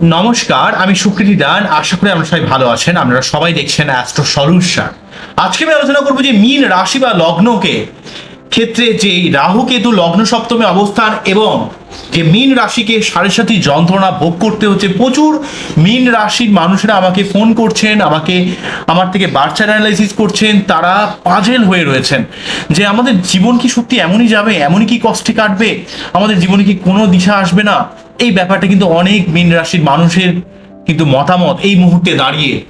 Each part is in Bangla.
নমস্কার, আমি সুকৃতি দান। আশা করি আমরা সবাই ভালো আছেন। আপনারা সবাই দেখছেন অ্যাস্ট্রো সলিউশন আজকে আমি আলোচনা করব যে মীন রাশি বা লগ্নকে ক্ষেত্রে যে রাহু কেতু লগ্ন সপ্তমে অবস্থান এবং যে মীন রাশিকে সাড়ে সাথে যন্ত্রণা ভোগ করতে হচ্ছে, প্রচুর মীন রাশির মানুষেরা আমাকে ফোন করছেন, আমাকে আমার থেকে বার্চার অ্যানালাইসিস করছেন, তারা পাজেল হয়ে রয়েছেন যে আমাদের জীবন কি সত্যি এমনই যাবে, এমনই কি কষ্টে কাটবে, আমাদের জীবনে কি কোনো দিশা আসবে না? এই ব্যাপারটা কিন্তু অনেক মীন রাশির মানুষের কিন্তু মতামত এই মুহূর্তে দাঁড়িয়ে।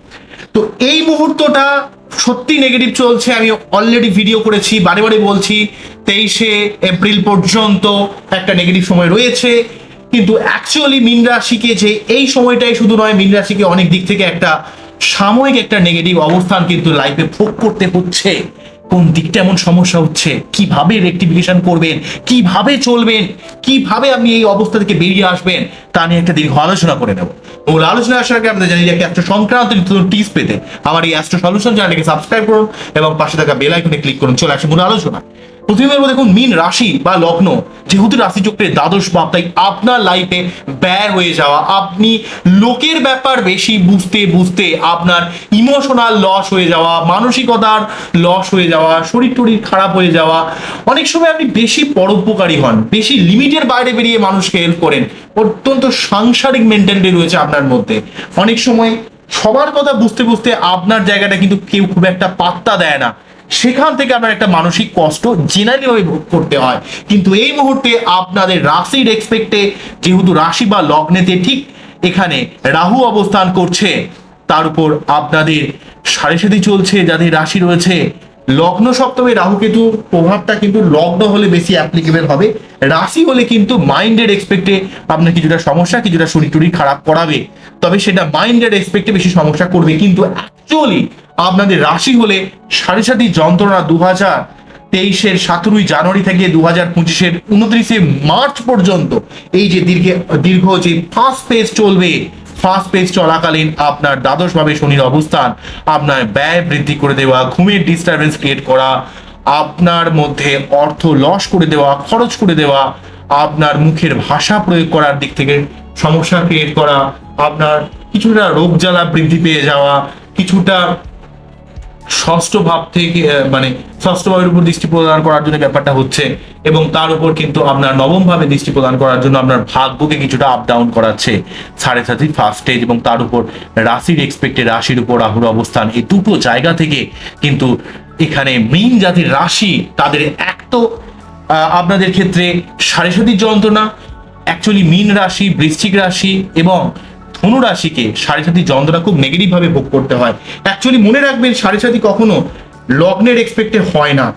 তো এই মুহূর্তটা সত্যি নেগেটিভ চলছে, আমি অলরেডি ভিডিও করেছি, বারে বারে বলছি, তেইশে এপ্রিল পর্যন্ত একটা নেগেটিভ সময় রয়েছে। কিন্তু অ্যাকচুয়ালি মীন রাশিকে যে এই সময়টাই শুধু নয়, মীন রাশিকে অনেক দিক থেকে একটা সাময়িক একটা নেগেটিভ অবস্থান কিন্তু লাইফে ভোগ করতে হচ্ছে। কোন দিকটা এমন সমস্যা হচ্ছে? কীভাবে রেক্টিফিকেশন করবেন? কীভাবে চলবেন? কীভাবে আপনি এই অবস্থা থেকে বেরিয়ে আসবেন, তা নিয়ে একটা দীর্ঘ আলোচনা করে নেব। মূল আলোচনা আসার আগে আপনাদের জানি যে একটা সংক্রান্ত নতুন টিপস পেতে আমার এই অ্যাস্ট্রো সলিউশন চ্যানেলকে সাবস্ক্রাইব করুন এবং পাশে থাকা বেল আইকনে ক্লিক করুন। চলে আসে মূল আলোচনা প্রথমে বলব দেখুন মিন রাশি বা লগ্ন, যেহেতু রাশি চক্রের দ্বাদশ ভাব, তাই আপনার লাইফে ব্যয় হয়ে যাওয়া। আপনি লোকের ব্যাপার বেশি বুঝতে বুঝতে আপনার ইমোশনাল লস হয়ে যাওয়া, মানসিকতার লস হয়ে যাওয়া, শরীর টরীর খারাপ হয়ে যাওয়া। অনেক সময় আপনি বেশি পরোপকারী হন, বেশি লিমিটের বাইরে বেরিয়ে মানুষকে হেল্প করেন। অত্যন্ত সাংসারিক মেন্টালিটি রয়েছে আপনার মধ্যে। অনেক সময় সবার কথা বুঝতে বুঝতে আপনার জায়গাটা কিন্তু কেউ খুব একটা পাত্তা দেয় না। সেখান থেকে আপনার একটা মানসিক কষ্ট জেনারেলি ভাবে ভোগ করতে হয়। কিন্তু এই মুহূর্তে আপনাদের রাশির এক্সপেক্টে যেহেতু রাশি বা লগ্নেতে ঠিক এখানে রাহু অবস্থান করছে, তার উপর আপনাদের সাড়ে সাথে চলছে, যাদের রাশি রয়েছে। লগ্ন সপ্তমে রাহুকেতু প্রভাবটা কিন্তু লগ্ন হলে বেশি অ্যাপ্লিকেবল হবে। রাশি হলে কিন্তু মাইন্ডের এক্সপেক্টে আপনার কিছুটা সমস্যা, কিছুটা শরীর টরীর খারাপ করাবে। তবে সেটা মাইন্ডের এক্সপেক্টে বেশি সমস্যা করবে। কিন্তু অ্যাকচুয়ালি আপনাদের রাশি হলে সাড়ে সাতি যন্ত্রণা দু হাজার তেইশের সতেরোই জানুয়ারি থেকে দু হাজার পঁচিশের উনত্রিশে মার্চ পর্যন্ত। এই যে দীর্ঘ দীর্ঘ যে ফার্স্ট ফেজ চলবে ফার্স্ট পেজ চলাকালীন আপনার দ্বাদশভাবে শনির অবস্থান, আপনার ব্যয় বৃদ্ধি করে দেওয়া, ঘুমের ডিস্টারবেন্স ক্রিয়েট করা, আপনার মধ্যে অর্থ লস করে দেওয়া, খরচ করে দেওয়া, আপনার মুখের ভাষা প্রয়োগ করার দিক থেকে সমস্যা ক্রিয়েট করা, আপনার কিছুটা রোগ জ্বালা বৃদ্ধি পেয়ে যাওয়া, কিছুটা ষষ্ঠ ভাব থেকে মানে ষষ্ঠ ভাবের উপর দৃষ্টি প্রদান করার জন্য ব্যাপারটা হচ্ছে, এবং তার উপর কিন্তু আপনার নবম ভাবে দৃষ্টি প্রদান করার জন্য আপনার ভাগ্যকে কিছুটা আপ ডাউন করাচ্ছে সাড়ে সাথে ফার্স্ট স্টেজ এবং তার উপর রাশির এক্সপেক্টে রাশির উপর রাহুর অবস্থান, এই দুটো জায়গা থেকে কিন্তু এখানে মেইন জাতির রাশি তাদের এক তো আপনাদের ক্ষেত্রে সাড়ে সাতির যন্ত্রণা অ্যাকচুয়ালি মীন রাশি, বৃশ্চিক রাশি, এবং ধনু রাশিকে সাড়ে সাথী যন্ত্রণা খুব নেগেটিভ ভাবে ভোগ করতে হয়। অ্যাকচুয়ালি মনে রাখবেন, সাড়ে সাথী কখনো লগ্নের এক্সপেক্টে হয় না।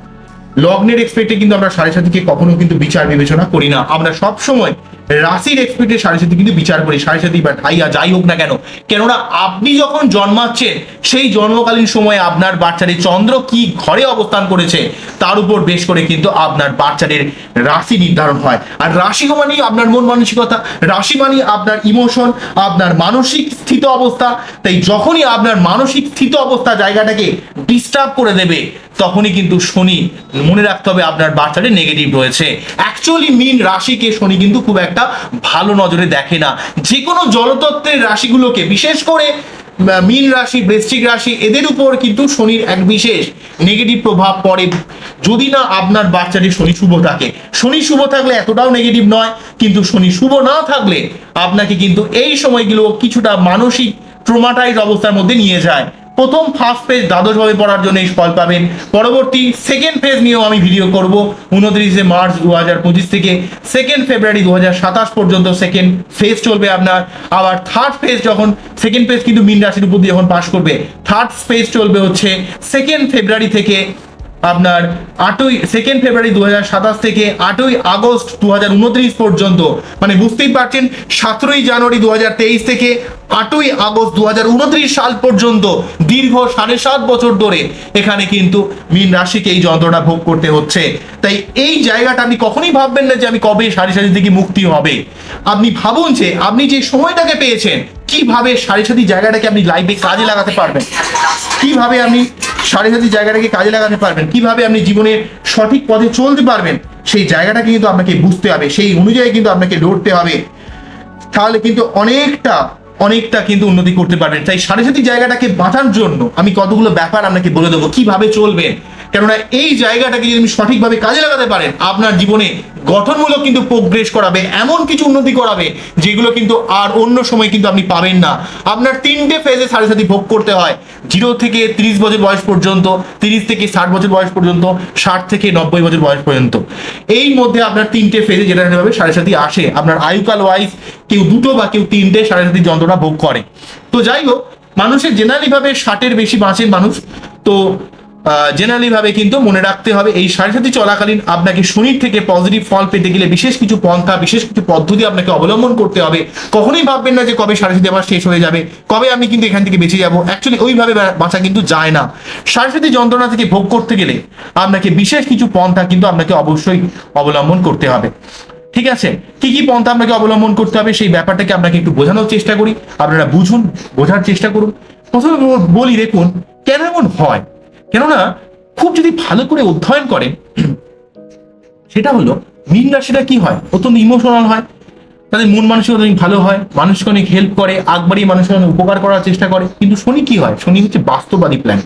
লগ্নের এক্সপেক্টে কিন্তু আমরা সাড়ে সাথীকে কখনো কিন্তু বিচার বিবেচনা করি না। আমরা সব সময় রাশির এক্সপেক্টে সাড়ে সাথী কিন্তু বিচার করি সাড়ে সাথী বা ঠাইয়া যাই হোক না কেন। কেননা আপনি যখন জন্মাচ্ছেন, সেই জন্মকালীন সময়ে আপনার বাচ্চাদের চন্দ্র কি ঘরে অবস্থান করেছে, তার উপর বেশ করে কিন্তু আপনার বাচ্চাদের রাশি নির্ধারণ হয়। আর রাশি মানে আপনার মন মানসিকতা, রাশি মানে আপনার ইমোশন আপনার মানসিক স্থিত অবস্থা। তাই যখনই আপনার মানসিক স্থিত অবস্থা জায়গাটাকে ডিস্টার্ব করে দেবে তখনই কিন্তু শনি মনে রাখতে হবে আপনার বাচ্চাদের নেগেটিভ রয়েছে। অ্যাকচুয়ালি মিন রাশিকে শনি কিন্তু খুব একটা ভালো নজরে দেখে না। যে কোনো জলতত্ত্বের রাশিগুলোকে, বিশেষ করে মীন রাশি, বৃশ্চিক রাশি, এদের উপর কিন্তু শনির এক বিশেষ নেগেটিভ প্রভাব পড়ে। যদি না আপনার বাচ্চাটি শনি শুভ থাকে। শনি শুভ থাকলে এতটাও নেগেটিভ নয়, কিন্তু শনি শুভ না থাকলে আপনাকে কিন্তু এই সময়গুলো কিছুটা মানসিক ট্রোমাটাইজ অবস্থার মধ্যে নিয়ে যায়। প্রথম ফার্স্ট পেজ দ্বাদশভাবে পড়ার জন্য এই ফল পাবেন। পরবর্তী সেকেন্ড ফেজ নিয়েও আমি ভিডিও করব। উনত্রিশে মার্চ দু হাজার পঁচিশ থেকে সেকেন্ড ফেব্রুয়ারি দু হাজার সাতাশ পর্যন্ত সেকেন্ড ফেজ চলবে আপনার। আবার থার্ড ফেজ যখন সেকেন্ড ফেজ কিন্তু মিন রাশির উপর দিয়ে যখন পাশ করবে। থার্ড ফেজ চলবে হচ্ছে সেকেন্ড ফেব্রুয়ারি থেকে আপনার আটই সেকেন্ড ফেব্রুয়ারি দু থেকে আটই আগস্ট দু পর্যন্ত। মানে বুঝতেই পারছেন সতেরোই জানুয়ারি দু থেকে আটই আগস্ট দু সাল পর্যন্ত দীর্ঘ সাড়ে সাত বছর ধরে এখানে কিন্তু মীন রাশিকে এই যন্ত্রণা ভোগ করতে হচ্ছে। তাই এই জায়গাটা আপনি কখনোই ভাববেন না যে আমি কবে সাড়ে সারি থেকে মুক্তি হবে। আপনি ভাবুন যে আপনি যে সময়টাকে পেয়েছেন কীভাবে সাড়ে সাথী জায়গাটাকে আপনি লাইফে কাজে লাগাতে পারবেন? কীভাবে আপনি সাড়ে সাথী জায়গাটাকে কাজে লাগাতে পারবেন? কীভাবে আপনি জীবনের সঠিক পথে চলতে পারবেন? সেই জায়গাটাকে কিন্তু আপনাকে বুঝতে হবে। সেই অনুযায়ী কিন্তু আপনাকে লড়তে হবে। তাহলে কিন্তু অনেকটা অনেকটা কিন্তু উন্নতি করতে পারবেন। তাই সাড়ে সাথী জায়গাটাকে বাঁচার জন্য আমি কতগুলো ব্যাপার আপনাকে বলে দেবো। কীভাবে চলবেন? কেননা এই জায়গাটাকে যদি আপনি সঠিকভাবে কাজে লাগাতে পারেন, আপনার জীবনে গঠনমূলক কিন্তু প্রোগ্রেস করাবে, এমন কিছু উন্নতি করাবে, যেগুলো কিন্তু আর অন্য সময় কিন্তু আপনি পাবেন না। আপনার তিনটে ফেজে সাড়ে সাথী ভোগ করতে হয়। জিরো থেকে তিরিশ বছর বয়স পর্যন্ত, তিরিশ থেকে ষাট বছর বয়স পর্যন্ত, ষাট থেকে নব্বই বছর বয়স পর্যন্ত। এই মধ্যে আপনার তিনটে ফেজে যেটা হবে সাড়ে সাথী আসে, আপনার আয়ুকাল ওয়াইজ কেউ দুটো বা কেউ তিনটে সাড়ে সাথী যন্ত্রণা ভোগ করে। তো যাই হোক, মানুষের জেনারেলি ভাবে ষাটের বেশি বাঁচেন মানুষ। তো জেনারেলি ভাবে কিন্তু মনে রাখতে হবে, এই সাড়ে সাথী চলাকালীন আপনাকে শনির থেকে পজিটিভ ফল পেতে গেলে বিশেষ কিছু পন্থা, বিশেষ কিছু পদ্ধতি আপনাকে অবলম্বন করতে হবে। কখনোই ভাববেন না যে কবে সাড়ে সাথী আবার শেষ হয়ে যাবে, কবে আমি কিন্তু এখান থেকে বেঁচে যাব। অ্যাকচুয়ালি ওইভাবে বাঁচা কিন্তু যায় না। সাড়ে সাথী যন্ত্রণা থেকে ভোগ করতে গেলে আপনাকে বিশেষ কিছু পন্থা কিন্তু আপনাকে অবশ্যই অবলম্বন করতে হবে। ঠিক আছে? কি কি পন্থা আপনাকে অবলম্বন করতে হবে সেই ব্যাপারটাকে আপনাকে একটু বোঝানোর চেষ্টা করি। আপনারা বুঝুন, বোঝার চেষ্টা করুন। প্রথমে বলি, দেখুন, কেন এমন হয়? কেননা খুব যদি ভালো করে অধ্যয়ন করেন, সেটা হলো মীন রাশিটা কি হয়? অত্যন্ত ইমোশনাল হয়। তাদের মন মানসিকতা অনেক ভালো হয়, মানুষকে অনেক হেল্প করে আগবাড়িয়ে মানুষের অনেক উপকার করার চেষ্টা করে। কিন্তু শনি কি হয়? শনি হচ্ছে বাস্তববাদী প্ল্যান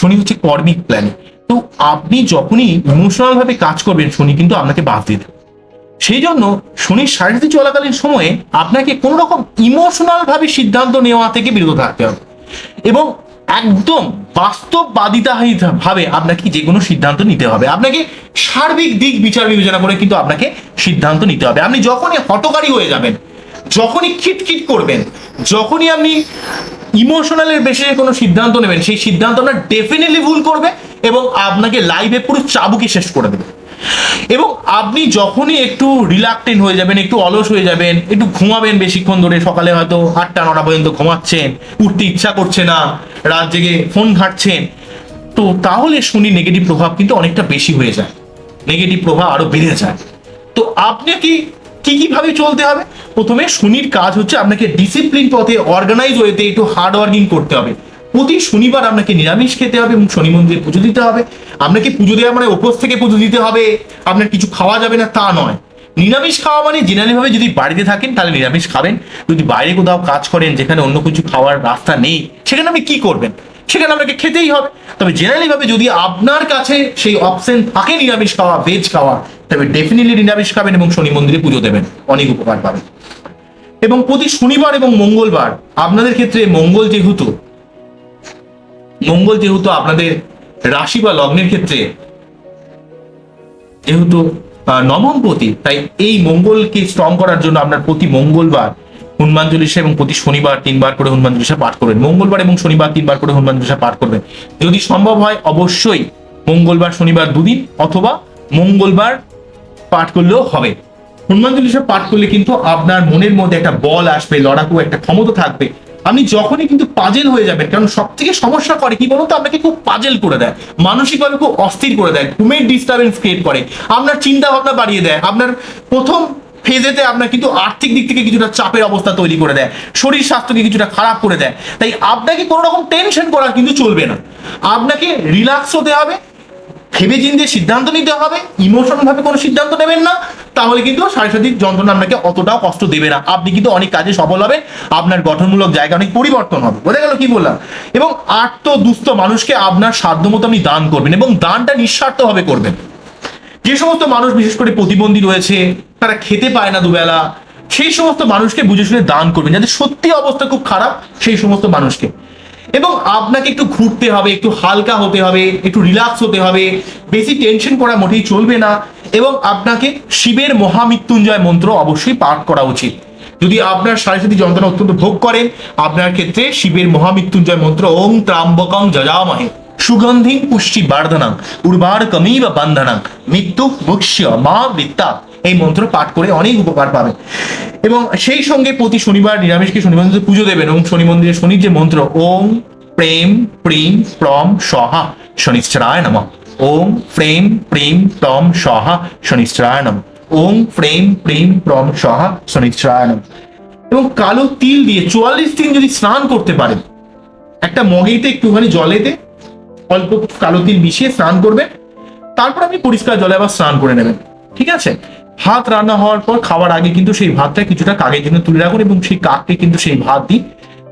শনি হচ্ছে কর্মিক প্ল্যান তো আপনি যখনই ইমোশনাল ভাবে কাজ করবেন, শনি কিন্তু আপনাকে বাদ দিয়ে দেবে। সেই জন্য শনির সারাসাথী চলাকালীন সময়ে আপনাকে কোনো রকম ইমোশনাল ভাবে সিদ্ধান্ত নেওয়া থেকে বিরত থাকতে হবে। এবং একদম বাস্তববাদিতা ভাবে আপনাকে যে কোনো সিদ্ধান্ত নিতে হবে। আপনাকে সার্বিক দিক বিচার বিবেচনা করে কিন্তু আপনাকে সিদ্ধান্ত নিতে হবে। আপনি যখনই হটকারী হয়ে যাবেন, যখনই খিটখিট করবেন, যখনই আপনি ইমোশনালের বেশি কোনো সিদ্ধান্ত নেবেন, সেই সিদ্ধান্ত আপনার ডেফিনেটলি ভুল করবে এবং আপনাকে লাইভে পুরো চাবুকে শেষ করে দেবে। এবং আপনি যখনই একটু রিলাক্টেন্ট হয়ে যাবেন, একটু অলস হয়ে যাবেন, একটু ঘুমাবেন বেশিক্ষণ ধরে, সকালে হয়তো আটটা, নটা পর্যন্ত ঘুমাচ্ছেন, উঠতে ইচ্ছা করছে না, রাত জেগে ফোন ঘাঁটছেন, তো তাহলে শনি নেগেটিভ প্রভাব কিন্তু অনেকটা বেশি হয়ে যায়। নেগেটিভ প্রভাব আরও বেড়ে যায়। তো আপনাকে কি কীভাবে চলতে হবে? প্রথমে শনির কাজ হচ্ছে আপনাকে ডিসিপ্লিন পথে অর্গানাইজ ওয়েতে একটু হার্ড ওয়ার্কিং করতে হবে। প্রতি শনিবার আপনাকে নিরামিষ খেতে হবে এবং শনি মন্দিরে পুজো দিতে হবে। আপনাকে পুজো দেওয়া মানে উপোস থেকে পুজো দিতে হবে। আপনার কিছু খাওয়া যাবে না, তা নয়। নিরামিষ খাওয়া মানে জেনারেলি ভাবে যদি বাড়িতে থাকেন, তাহলে নিরামিষ খাবেন। যদি বাইরে কোথাও কাজ করেন, যেখানে অন্য কিছু খাওয়ার রাস্তা নেই, সেখানে আপনি কি করবেন? সেখানে আপনাকে খেতেই হবে। তবে জেনারেলি ভাবে যদি আপনার কাছে সেই অপশন থাকে নিরামিষ খাওয়া ভেজ খাওয়া, তবে ডেফিনেটলি নিরামিষ খাবেন এবং শনি মন্দিরে পুজো দেবেন। অনেক উপকার পাবেন। এবং প্রতি শনিবার এবং মঙ্গলবার আপনাদের ক্ষেত্রে মঙ্গল যেহেতু মঙ্গল যেহেতু আপনাদের রাশি বা লগ্নের ক্ষেত্রে যেহেতু নবমপতি তাই এই মঙ্গলকে স্ট্রং করার জন্য আপনার প্রতি মঙ্গলবার হনুমান চল্লিশা এবং প্রতি শনিবার তিনবার করে হনুমান চল্লিশা পাঠ করবেন। মঙ্গলবার এবং শনিবার তিনবার করে হনুমান চল্লিশা পাঠ করবেন। যদি সম্ভব হয়, অবশ্যই মঙ্গলবার, শনিবার দুদিন অথবা মঙ্গলবার পাঠ করলেও হবে। হনুমান চল্লিশা পাঠ করলে কিন্তু আপনার মনের মধ্যে একটা বল আসবে, লড়াকু একটা ক্ষমতা থাকবে। আপনি যখনই কিন্তু পাজেল হয়ে যাবেন, কারণ সব থেকে সমস্যা করে, কি বলুন তো আপনাকে খুব পাজেল করে দেয়, মানসিকভাবে খুব অস্থির করে দেয়, ঘুমের ডিস্টারবেন্স ক্রিয়েট করে, আপনার চিন্তা ভাবনা বাড়িয়ে দেয়, আপনার প্রথম ফেজেতে আপনার কিন্তু আর্থিক দিক থেকে কিছুটা চাপের অবস্থা তৈরি করে দেয়, শরীর স্বাস্থ্যকে কিছুটা খারাপ করে দেয়। তাই আপনাকে কোনো রকম টেনশন করা কিন্তু চলবে না। আপনাকে রিল্যাক্স হতে হবে ভেবে চিন্তে সিদ্ধান্ত নিতে হবে ইমোশনাল ভাবে কোনো সিদ্ধান্ত নেবেন না, তাহলে কিন্তু সাংসারিক যন্ত্রণা আপনাকে অতটাও কষ্ট দেবে না। আপনি কিন্তু অনেক কাজে সফল হবেন, আপনার গঠনমূলক জায়গা অনেক পরিবর্তন হবে। বোঝা গেল কি বললাম? এবং আর্ত দুস্থ মানুষকে আপনার সাধ্য মতো আপনি দান করবেন এবং দানটা নিঃস্বার্থ ভাবে করবেন। যে সমস্ত মানুষ বিশেষ করে প্রতিবন্ধী রয়েছে, তারা খেতে পায় না দুবেলা, সেই সমস্ত মানুষকে বুঝে শুনে দান করবেন। যাদের সত্যি অবস্থা খুব খারাপ, সেই সমস্ত মানুষকে। এবং আপনাকে একটু ঘুরতে হবে, একটু হালকা হতে হবে, একটু রিল্যাক্স হতে হবে। বেশি টেনশন করা মোটেই চলবে না এবং আপনাকে শিবের মহামৃত্যুঞ্জয় মন্ত্র অবশ্যই পাঠ করা উচিত। যদি আপনার সারস্বতী যন্ত্রণা অত্যন্ত ভোগ করেন, আপনার ক্ষেত্রে শিবের মহামৃত্যুঞ্জয় মন্ত্র ওং ত্রাম্বকং যজামহে। সুগন্ধিং পুষ্টি বার্ধনাং উর্বার কমিব বান্ধনাং মৃত্যু মুক্ষ্য মা বৃত্তা। এই মন্ত্র পাঠ করে অনেক উপকার পাবেন এবং সেই সঙ্গে প্রতি শনিবার নিরামিষকে শনি মন্দিরে পুজো দেবেন এবং শনি মন্দিরে শনির যে মন্ত্র, ওম প্রেম প্রিম প্রম সহা শনিশ্চরায় নম। ওম প্রেম প্রিম প্রম সহা শনিশ্চরায় নম। ওম প্রেম প্রিম প্রম সহা শনিশ্চরায় নম। এবং কালো তিল দিয়ে চুয়াল্লিশ দিন যদি স্নান করতে পারেন, একটা মগেতে একটুখানি জলেতে অল্প কালো তিল মিশিয়ে স্নান করবেন, তারপর আপনি পরিষ্কার জলে আবার স্নান করে নেবেন। ঠিক আছে? ভাত রান্না হওয়ার পর খাওয়ার আগে কিন্তু সেই ভাতটা কিছুটা কাকের জন্য তুলে রাখুন এবং সেই কাককে কিন্তু সেই ভাত দিন।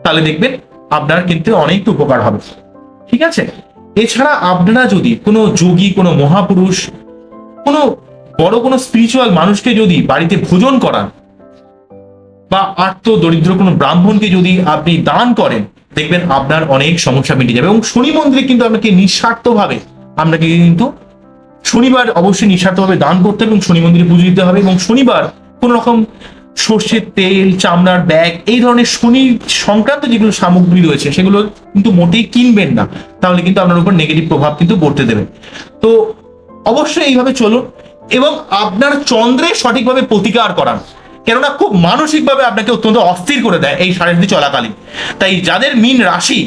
তাহলে দেখবেন আপনার কিন্তু অনেক উপকার হবে। ঠিক আছে? এছাড়া আপনারা যদি কোনো যোগী, কোনো মহাপুরুষ, কোনো বড় কোনো স্পিরিচুয়াল মানুষকে যদি বাড়িতে ভোজন করান বা আর্ত দরিদ্র কোনো ব্রাহ্মণকে যদি আপনি দান করেন, দেখবেন আপনার অনেক সমস্যা মিটে যাবে। এবং শনি মন্দিরে কিন্তু আপনাকে নিঃস্বার্থভাবে আপনাকে কিন্তু শনিবার অবশ্যই নিঃস্বার্থভাবে দান করতে হবে এবং শনি মন্দিরে পুজো দিতে হবে এবং শনিবার কোন রকম সর্ষের তেল, চামড়ার ব্যাগ, এই ধরনের শনি সংক্রান্ত যেগুলো সামগ্রী রয়েছে, সেগুলো কিন্তু মোটেই কিনবেন না। তাহলে কিন্তু আপনার উপর নেগেটিভ প্রভাব কিন্তু পড়তে দেবে। তো অবশ্যই এইভাবে চলুন এবং আপনার চন্দ্রে সঠিকভাবে প্রতিকার করান। কেননা খুব মানসিকভাবে আপনাকে অত্যন্ত অস্থির করে দেয় এই সাড়ে চলাকালীন। তাই যাদের মিন রাশি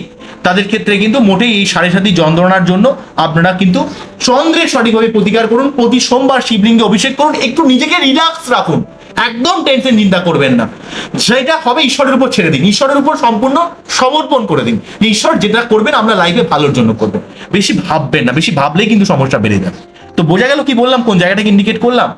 তাদের ক্ষেত্রে কিন্তু মোটেই এই সাড়ে সাথী যন্ত্রণার জন্য আপনারা কিন্তু চন্দ্রের সঠিকভাবে প্রতিকার করুন, প্রতি সোমবার শিবলিঙ্গে অভিষেক করুন, একটু নিজেকে রিল্যাক্স রাখুন, একদম টেনশন চিন্তা করবেন না। যেটা হবে ঈশ্বরের উপর ছেড়ে দিন, ঈশ্বরের উপর সম্পূর্ণ সমর্পণ করে দিন যে ঈশ্বর যেটা করবেন আমরা লাইফে ভালোর জন্য করবেন বেশি ভাববেন না, বেশি ভাবলেই কিন্তু সমস্যা বেড়ে যাবে। তো বোঝা গেল কি বললাম, কোন জায়গাটাকে ইন্ডিকেট করলাম?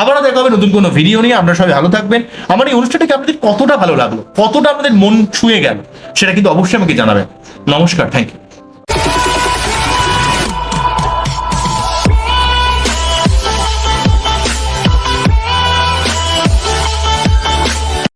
আবারও দেখা হবে নতুন কোনো ভিডিও নিয়ে, আপনারা সবাই ভালো থাকবেন। আমার এই অনুষ্ঠানটাকে আপনাদের কতটা ভালো লাগল, কতটা আপনাদের মন ছুঁয়ে গেল, সেটা কিন্তু অবশ্যই আমাকে জানাবেন। নমস্কার থ্যাংক ইউ